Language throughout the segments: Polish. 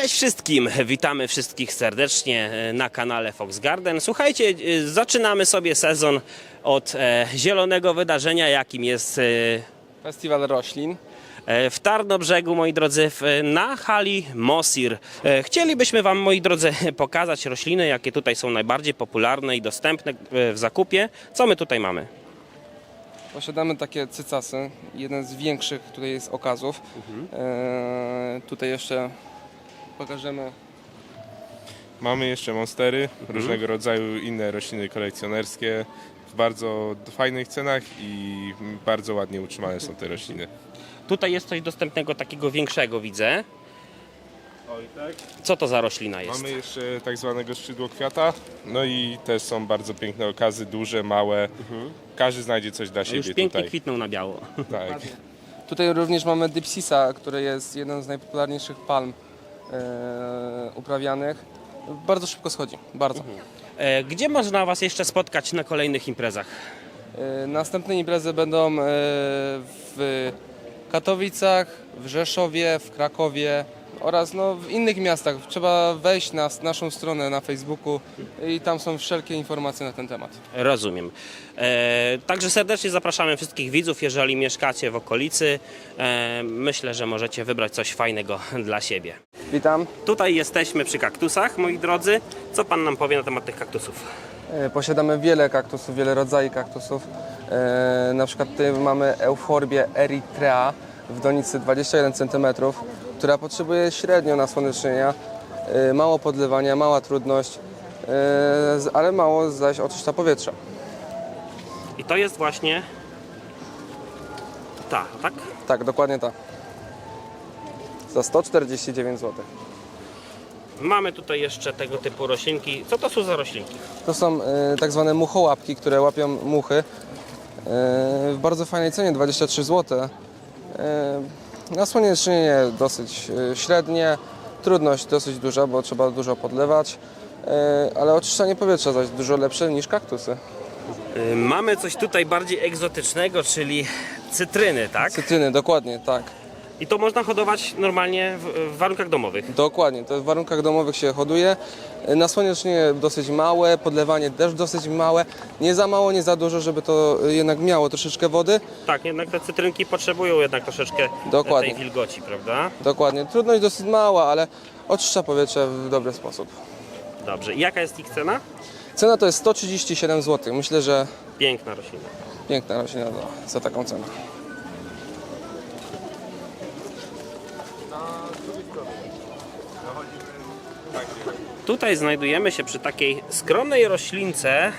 Cześć wszystkim, witamy wszystkich serdecznie e, na kanale Fox Garden. Słuchajcie, e, zaczynamy sobie sezon od e, zielonego wydarzenia, jakim jest e, Festiwal roślin. e, w Tarnobrzegu, moi drodzy, na hali Mosir. E, Chcielibyśmy Wam, moi drodzy, pokazać rośliny, jakie tutaj są najbardziej popularne i dostępne e, w zakupie. Co my tutaj mamy? Posiadamy takie cycasy. Jeden z większych tutaj jest okazów. Eee, tutaj jeszcze pokażemy. Mamy jeszcze monstery, różnego rodzaju inne rośliny kolekcjonerskie w bardzo fajnych cenach i bardzo ładnie utrzymane są te rośliny. Tutaj jest coś dostępnego takiego większego, widzę. Oj, tak. Co to za roślina jest? Mamy jeszcze tak zwanego skrzydło kwiata, no i też są bardzo piękne okazy, duże, małe. Każdy znajdzie coś dla siebie Już pięknie tutaj. kwitną na biało. Tak. Tutaj również mamy Dipsisa, który jest jedną z najpopularniejszych palm eee, uprawianych. Bardzo szybko schodzi, bardzo. E, Gdzie można Was jeszcze spotkać na kolejnych imprezach? Eee, następne imprezy będą w Katowicach, w Rzeszowie, w Krakowie oraz no, w innych miastach. Trzeba wejść na s- naszą stronę na Facebooku i tam są wszelkie informacje na ten temat. Rozumiem. E, także serdecznie zapraszamy wszystkich widzów, jeżeli mieszkacie w okolicy. E, myślę, że możecie wybrać coś fajnego dla siebie. Witam. Tutaj jesteśmy przy kaktusach, moi drodzy. Co Pan nam powie na temat tych kaktusów? E, Posiadamy wiele kaktusów, wiele rodzajów kaktusów. E, na przykład tutaj mamy euforbię eritrea w donicy 21 cm, która potrzebuje średnio nasłonecznienia, e, mało podlewania, mała trudność, ale mało zaś oczyszcza powietrza. I to jest właśnie ta, tak? Tak, dokładnie tak. Za 149 zł. Mamy tutaj jeszcze tego typu roślinki. Co to są za roślinki? To są e, tak zwane muchołapki, które łapią muchy. E, w bardzo fajnej cenie, 23 zł. E, nasłonecznienie dosyć średnie, trudność dosyć duża, bo trzeba dużo podlewać, e, ale oczyszczanie powietrza zaś dużo lepsze niż kaktusy. Y, Mamy coś tutaj bardziej egzotycznego, czyli cytryny, tak? Cytryny, dokładnie, tak. I to można hodować normalnie w, w warunkach domowych. Dokładnie, to w warunkach domowych się hoduje. Nasłonecznienie dosyć małe, podlewanie też dosyć małe. Nie za mało, nie za dużo, żeby to jednak miało troszeczkę wody. Tak, jednak te cytrynki potrzebują jednak troszeczkę Dokładnie. tej wilgoci, prawda? Dokładnie. Trudność dosyć mała, ale oczyszcza powietrze w dobry sposób. Dobrze. I jaka jest ich cena? Cena to jest 137 zł. Myślę, że Piękna roślina. piękna roślina za- za taką cenę. Tutaj znajdujemy się przy takiej skromnej roślince,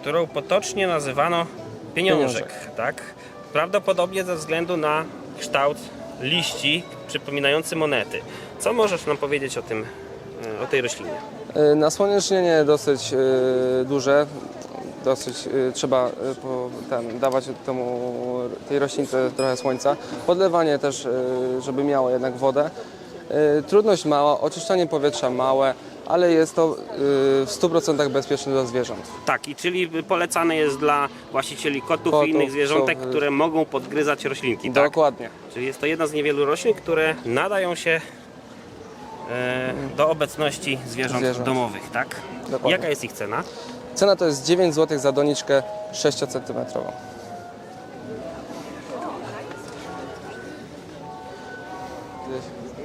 którą potocznie nazywano pieniążek, tak? Prawdopodobnie ze względu na kształt liści przypominający monety. Co możesz nam powiedzieć o tym, e, o tej roślinie? E, Nasłonecznienie dosyć e, duże. Dosyć trzeba po, ten, dawać temu, tej roślince trochę słońca. Podlewanie też, żeby miało jednak wodę. E, Trudność mała, oczyszczanie powietrza małe, ale jest to e, w 100% bezpieczne dla zwierząt. Tak, i czyli polecane jest dla właścicieli kotów, Kotów, i innych zwierzątek, psów, które mogą podgryzać roślinki, tak? Dokładnie. Czyli jest to jedna z niewielu roślin, które nadają się e, do obecności zwierząt, Zwierząt. domowych, tak? Dokładnie. Jaka jest ich cena? Cena to jest 9 zł za doniczkę 6 cm.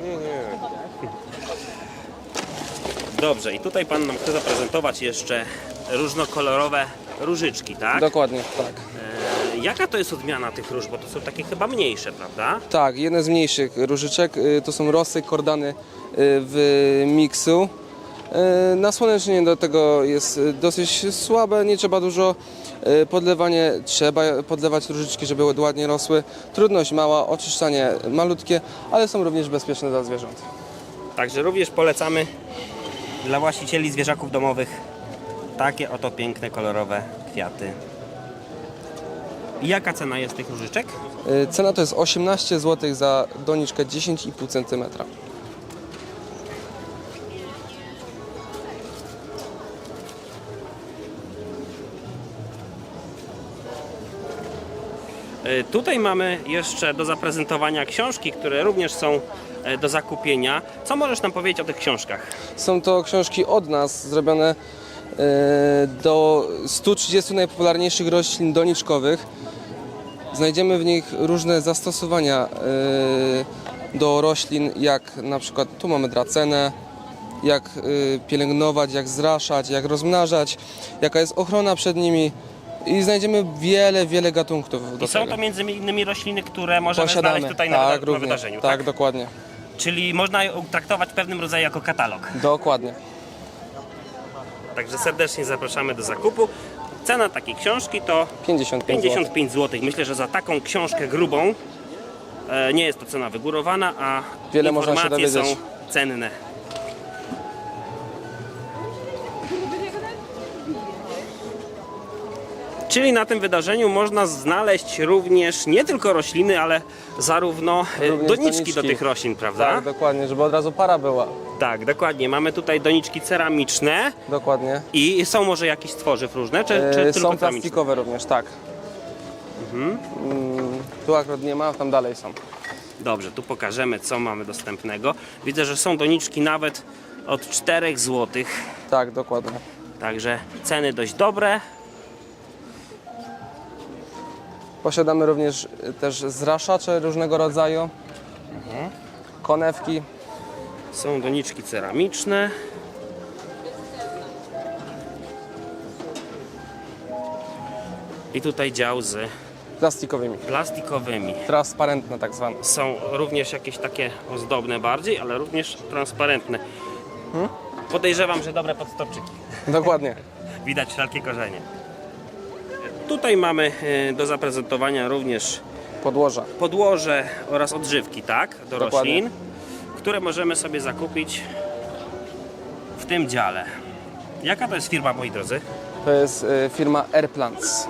Nie, nie. Dobrze, i tutaj Pan nam chce zaprezentować jeszcze różnokolorowe różyczki, tak? Dokładnie, tak. E, jaka to jest odmiana tych róż? Bo to są takie chyba mniejsze, prawda? Tak, jedne z mniejszych różyczek y, to są rosy, kordany y, w miksu. Y, Nasłonecznienie do tego jest y, dosyć słabe, nie trzeba dużo y, podlewanie, trzeba podlewać różyczki, żeby ładnie rosły. Trudność mała, oczyszczanie malutkie, ale są również bezpieczne dla zwierząt. Także również polecamy dla właścicieli zwierzaków domowych takie oto piękne, kolorowe kwiaty. I jaka cena jest tych różyczek? Cena to jest 18 zł za doniczkę 10,5 cm. Tutaj mamy jeszcze do zaprezentowania książki, które również są e, do zakupienia. Co możesz nam powiedzieć o tych książkach? Są to książki od nas zrobione e, do 130 najpopularniejszych roślin doniczkowych. Znajdziemy w nich różne zastosowania e, do roślin, jak na przykład tu mamy dracenę, jak e, pielęgnować, jak zraszać, jak rozmnażać, jaka jest ochrona przed nimi i znajdziemy wiele, wiele gatunków do I są tego. to między innymi rośliny, które możemy znaleźć tutaj na, tak, wyda- na również. wydarzeniu. Tak, Tak? dokładnie. Czyli można ją traktować w pewnym rodzaju jako katalog. Dokładnie. Także serdecznie zapraszamy do zakupu. Cena takiej książki to 55 zł. 55 zł. Myślę, że za taką książkę grubą e, nie jest to cena wygórowana, a Wiele można się informacje są dowiedzieć. cenne. Czyli na tym wydarzeniu można znaleźć również nie tylko rośliny, ale zarówno e, Również doniczki, do doniczki. tych roślin, prawda? Tak, dokładnie, żeby od razu para była. Tak, dokładnie. Mamy tutaj doniczki ceramiczne Dokładnie. i są może jakieś tworzyw różne, czy, czy E, tylko są plastikowe również, tak. Mm, tu akurat nie ma, tam dalej są. Dobrze, tu pokażemy, co mamy dostępnego. Widzę, że są doniczki nawet od 4 zł, Tak, dokładnie. także ceny dość dobre. Posiadamy również e, też zraszacze różnego rodzaju. Konewki. Są doniczki ceramiczne. I tutaj dział z Plastikowymi. plastikowymi. Transparentne tak zwane. Są również jakieś takie ozdobne bardziej, ale również transparentne. Podejrzewam, że dobre podstawczyki. Dokładnie. Widać wszelkie korzenie. Tutaj mamy e, do zaprezentowania również Podłoża. podłoże oraz odżywki, tak? Do Dokładnie. roślin, które możemy sobie zakupić w tym dziale. Jaka to jest firma, moi drodzy? To jest e, firma Airplants.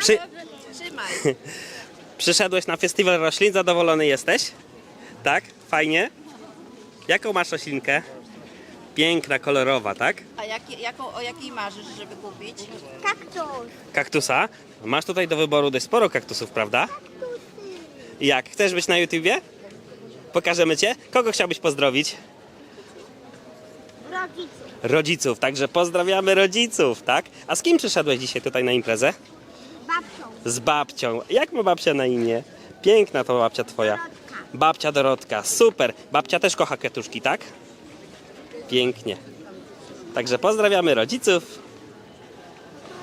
Przy, Trzymaj. przyszedłeś na festiwal roślin, zadowolony jesteś? Tak? Fajnie? Jaką masz roślinkę? Piękna, kolorowa, tak? A jaki, jaką, o jakiej marzysz, żeby kupić? kaktus. Kaktusa. Masz tutaj do wyboru dość sporo kaktusów, prawda? Jak? Chcesz być na YouTubie? Pokażemy Cię. Kogo chciałbyś pozdrowić? Rodziców. Rodziców, także pozdrawiamy rodziców, tak? A z kim przyszedłeś dzisiaj tutaj na imprezę? Babcią. Z babcią. Jak ma babcia na imię? Piękna to babcia twoja. Dorotka. Babcia Dorotka, super. Babcia też kocha kwiatuszki, tak? Pięknie. Także pozdrawiamy rodziców.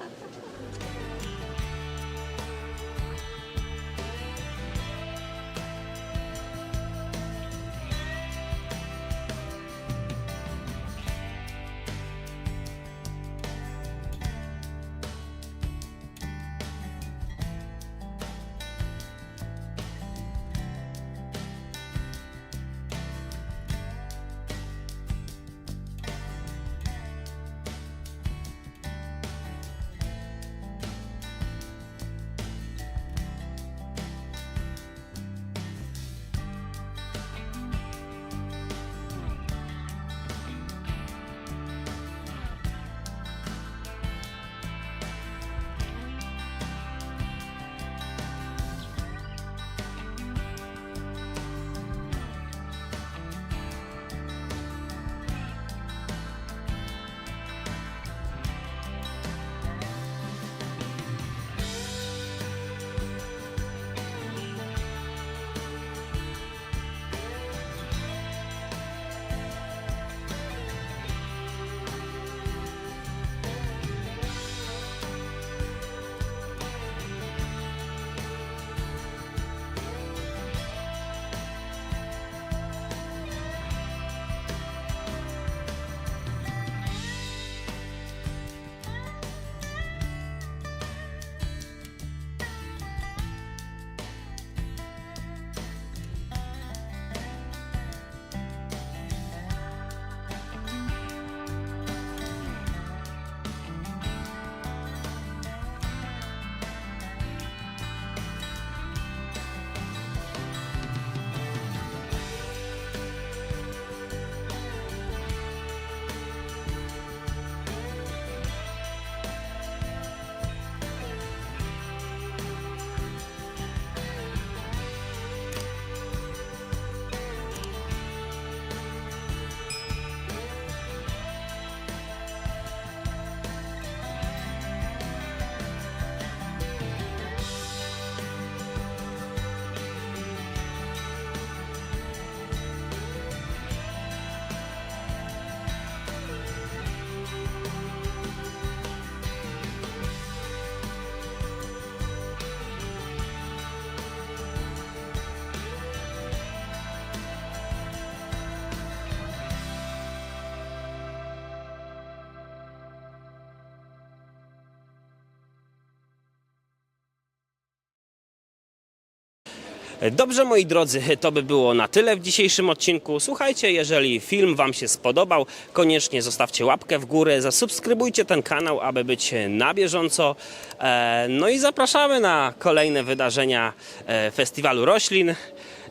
Dobrze, moi drodzy, to by było na tyle w dzisiejszym odcinku. Słuchajcie, jeżeli film Wam się spodobał, koniecznie zostawcie łapkę w górę, zasubskrybujcie ten kanał, aby być na bieżąco. E, No i zapraszamy na kolejne wydarzenia e, Festiwalu Roślin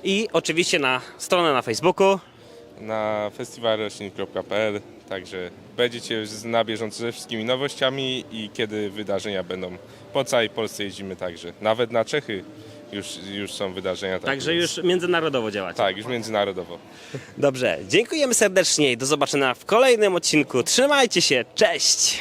i oczywiście na stronę na Facebooku. Na festiwalroślin.pl, także będziecie na bieżąco ze wszystkimi nowościami i kiedy wydarzenia będą po całej Polsce jeździmy także. Nawet na Czechy już, już są wydarzenia. tak Także już międzynarodowo działacie. Tak, już międzynarodowo. Dobrze, dziękujemy serdecznie i do zobaczenia w kolejnym odcinku. Trzymajcie się, cześć!